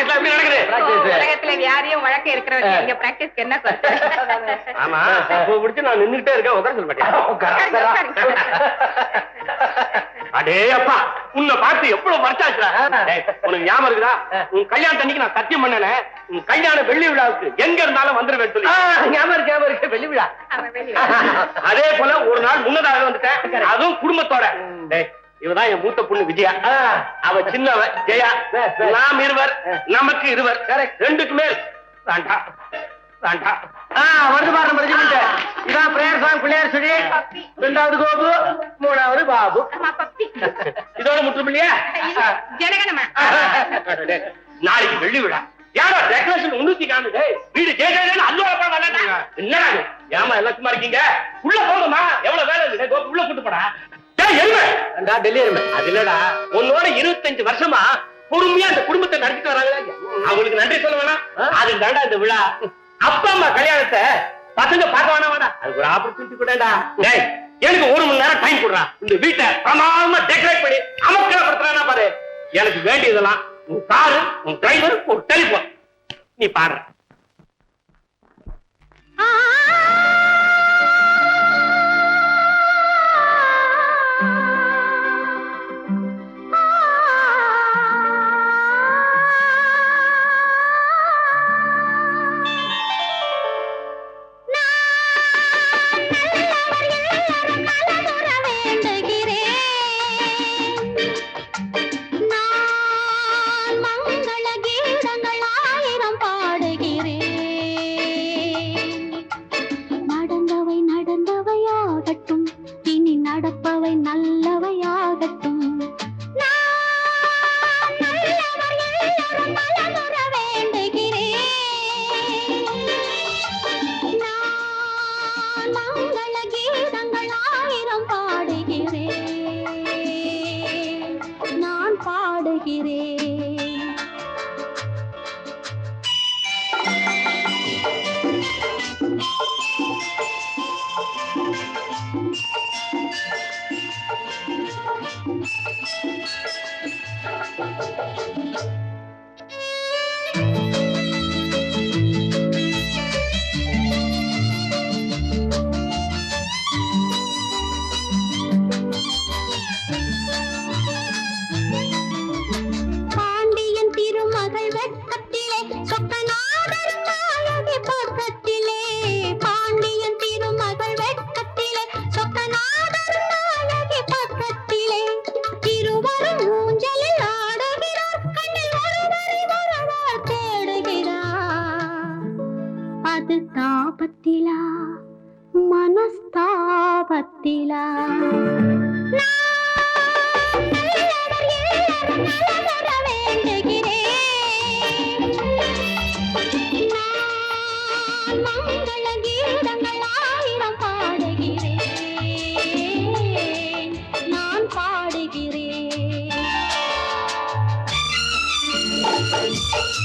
பிராக்டிஸ்ல எப்படி நடக்குது Practice. உலகத்துல வியாதியும் வழக்கம் இருக்கிறவங்க ஆ. எங்க பிராக்டிஸ்க்கு என்ன குறை? ஆமா இப்போ பிடிச்சு நான் நின்னுட்டே இருக்கேன் உட்கார சொல்ல மாட்டியா உட்காரு, உட்காரு. அடே அப்பா உன்னை பார்த்து எவ்வளவு வருஷாச்சுடா ஆ. டேய், உனக்கு ஞாபகம் இருக்குதா ஆ. உன் கல்யாணம் அன்னைக்கு நான் சத்தியம் பண்ணல உன் கல்யாண வெள்ளி விழாவுக்கு எங்க இருந்தாலும் வந்துருவேன் சொல்லி ஆ, ஞாபகம் இருக்கு, ஞாபகம் இருக்கு வெள்ளி விழா. அதே போல ஒரு நாள் முன்னதாக வந்துட்டேன் அதுவும் குடும்பத்தோட இவதான் என் மூத்த பொண்ணு விஜயா. அவ சின்னவ ஜெயா. நாம் இருவர். நமக்கு இருவர். ரெண்டுக்கு மேல். வேண்டாம் வேண்டாம் ஆ, வருது பாரு நம்ம ரெஜிமெண்ட் இதான் பிரேயர் சாங் பிள்ளையார் சொல்லி. ரெண்டாவது கோபு மூணாவது பாபு. இதோட முற்றும் இல்லையா நாளைக்கு வெள்ளி விழா. யாரோ டெக்கரேஷன் உன்னூத்தி காணுது வீடு கேட்கறது அல்லோட பண்ணாங்க என்னடா இது? ஏமா எல்லாம் சும்மா இருக்கீங்க? உள்ள போகணுமா? எவ்வளவு வேலை இருக்கு? கோபி, உள்ள கூட்டு போடா. எருமை. ரெண்டா டெல்லி எருமை? அது இல்லடா. உன்னோட இருபத்தஞ்சு வருஷமா பொறுமையா அந்த குடும்பத்தை நடத்திட்டு வராங்களா? அவங்களுக்கு நன்றி சொல்ல வேணாம். தாண்டா இந்த விழா. அப்பா அம்மா கல்யாணத்தை பசங்க பார்க்க வேணாம் வேணா அதுக்கு ஒரு ஆப்பர்ச்சுனிட்டி கூடடா. டேய் எனக்கு ஒரு மணி நேரம் டைம் கொடுறா இந்த வீட்டை பிரமாதமா டெக்கரேட் பண்ணி அமக்கலப்படுத்துறானா பாரு. எனக்கு வேண்டியதெல்லாம் உன் காரு உன் டிரைவர் ஒரு டெலிபோன் நீ பாரு.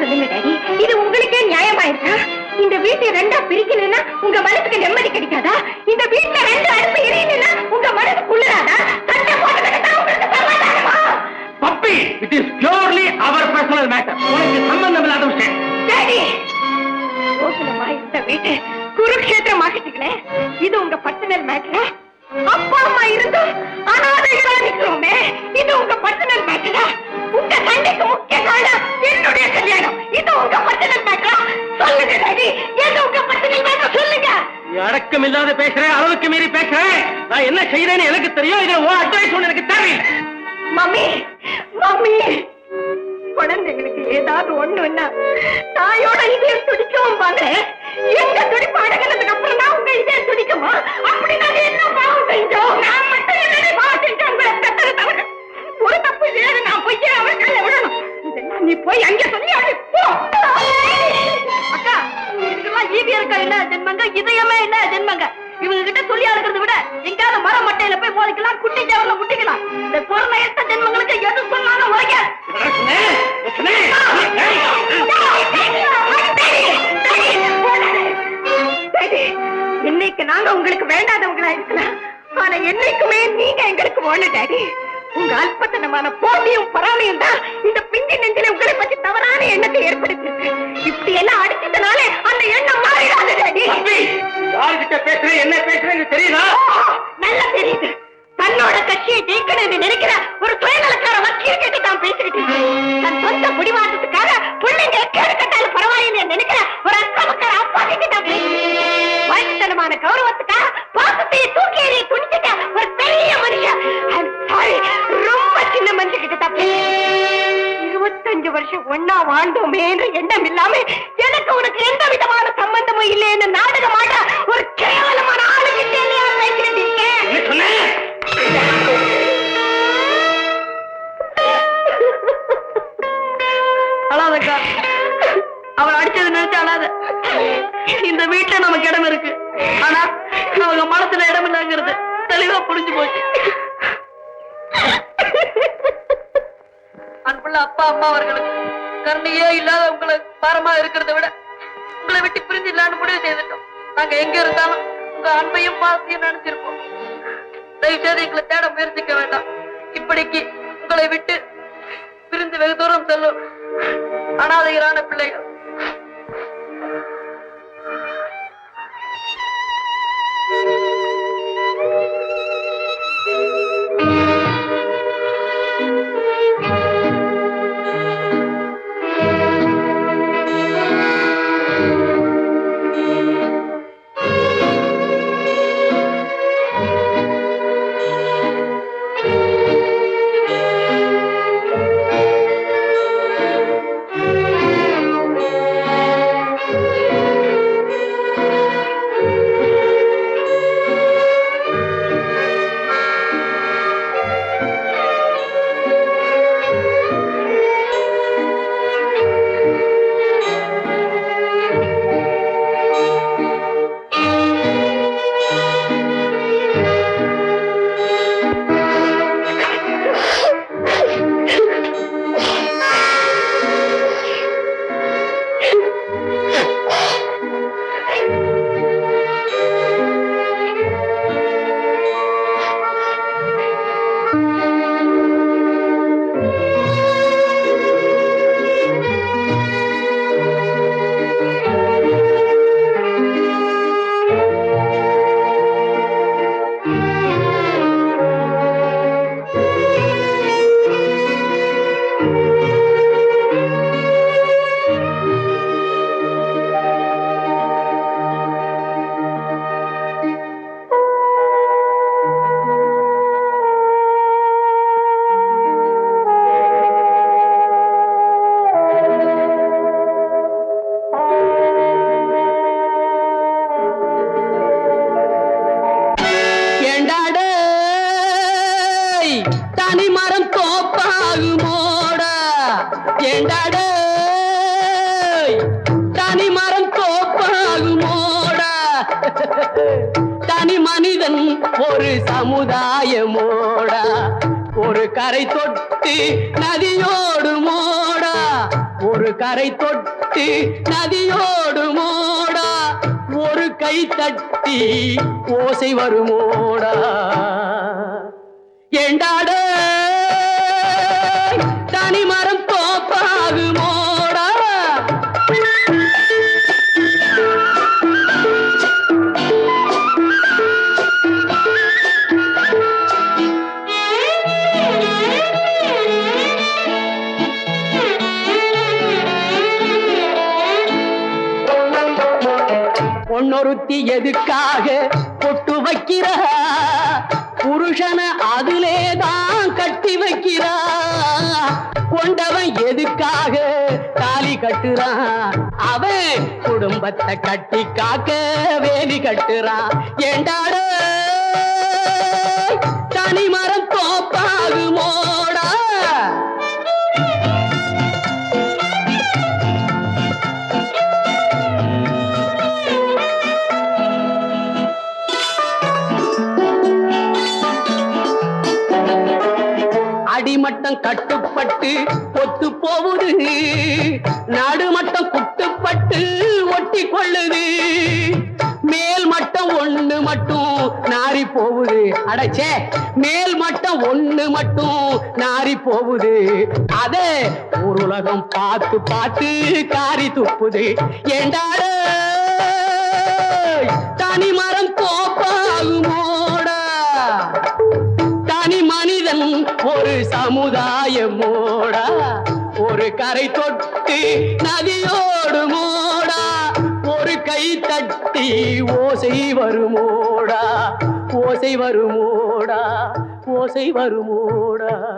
சொல்லுங்க டாடி. இது உங்களுக்கே நியாயமா இருக்கா? இந்த வீட்டை ரெண்டா பிரிக்கணும்னா உங்க மனசுக்கு நிம்மதி கிடைக்காதா? இந்த வீட்டுல ரெண்டு அடுப்பு எரியணும்னா உங்க மனசு குளிராதா? சண்டை puppy it is purely our personal matter உனக்கு சம்பந்தம் இல்லாத விஷயம். டாடி கோகுலமா இந்த வீட்டை குருக்ஷேத்திரம் ஆக்கிட்டீங்களே இது உங்க பர்சனல் மேட்டரா அப்பா அம்மா இருந்தும் அனாதைகளா நிக்கிறோமே. இது உங்க பர்சனல் மேட்டரா உங்க சண்டைக்கு முக்கிய காரணம் என்னுடைய கல்யாணம். இது உங்க பர்சனல் மேட்டரா சொல்லுங்க டாடி. எது உங்க பர்சனல் மேட்டர் சொல்லுங்க. அடக்கம் இல்லாத பேசுறேன் அளவுக்கு மீறி பேசுறேன் நான் என்ன செய்யறேன்னு எனக்கு தெரியும். இதுல உன் அட்வைஸ் ஒண்ணு எனக்கு தேவையில்லை மம்மி மம்மி. குழந்தைங்களுக்கு ஏதாவது ஒண்ணுன்னா தாயோட இதயம் துடிக்கவும் பாங்க எங்க துடிப்பு அடங்கினதுக்கு அப்புறம் தான் உங்க இதயம் துடிக்குமா? அப்படி நாங்க என்ன பாவம் செஞ்சோம் நான் மட்டும் என்னடி பாவம் செஞ்சோம் உங்களை பெத்தது தவிர ஒரு தப்பு வேறு நான் போய் அவர் கையில விடணும். இதெல்லாம் நீ போய் அங்க சொல்லி அக்கா இதுக்கெல்லாம் ஈவி இருக்கா இல்ல ஜென்மங்க? இதயமே இல்ல ஜென்மங்க? இவங்க கிட்ட சொல்லி அழுகிறத விட எங்காவது மர மட்டையில போய் மோதிக்கலாம் குட்டி சேவல முட்டிக்கலாம். இந்த பொருளை எடுத்த ஜென்மங்களுக்கு எது சொன்னாலும் இன்னைக்கு நாங்க உங்களுக்கு வேண்டாதவங்களா இருக்கலாம். ஆனா என்னைக்குமே நீங்க எங்களுக்கு வேணும் டாடி உங்க அல்பத்தனமான போட்டியும் பராமையும் தான் இந்த பிஞ்சி நெஞ்சில உங்களை பத்தி தவறான எண்ணத்தை ஏற்படுத்திருக்கு இப்படி எல்லாம் அடிச்சதுனால அந்த எண்ணம் மாறிடாது பேசுறேன் என்ன பேசுறேன்னு தெரியுதா உங்களை இல்லான்னு முடிவு செய்துட்டோம். நாங்க எங்க இருந்தாலும் உங்க அன்பையும் பாசையும் நினைச்சிருப்போம். தயவு செய்து எங்களை தேட முயற்சிக்க வேண்டாம். இப்படிக்கு உங்களை விட்டு பிரிந்து வெகு தூரம் செல்லும் அனாதைகளான பிள்ளைகள். ஏண்டாடே தனி மரம் தோப்பாகுமோட தனி மனிதன் ஒரு சமுதாயமோடா ஒரு கரை தொட்டு நதியோடு மோடா. ஒரு கரை தொட்டு நதியோடு மோடா. ஒரு கை தட்டி ஓசை வருமோடா. ஏண்டாட. தனி மரம் பொன்னொருத்தி எதுக்காக பொட்டு வைக்கிறா? புருஷனை அதிலே தான் கட்டி வைக்கிறா. கொண்டவன் எதுக்காக தாலி கட்டுறான்? அவன் குடும்பத்தை கட்டி காக்க வேலி கட்டுறான். ஏண்டாட அடிமட்டம் கட்டுப்பட்டு ஒத்து போகுது. நடுமட்டம் குட்டுப்பட்டு ஒட்டி கொள்ளுது. மேல் மட்டம் ஒண்ணு மட்டும் நாரி போகுது. அடைச்சே மேல் மட்டம் ஒண்ணு மட்டும் நாரி போகுது. அத ஒரு உலகம் பார்த்து பார்த்து காரி துப்புது. ஏண்டாட தனி மரம் போ சமுதாயமோடா. ஒரு கரை தொட்டு நதியோடு மூடா. ஒரு கை தட்டி ஓசை வருமோடா. ஓசை வருமோடா. ஓசை வருமோடா.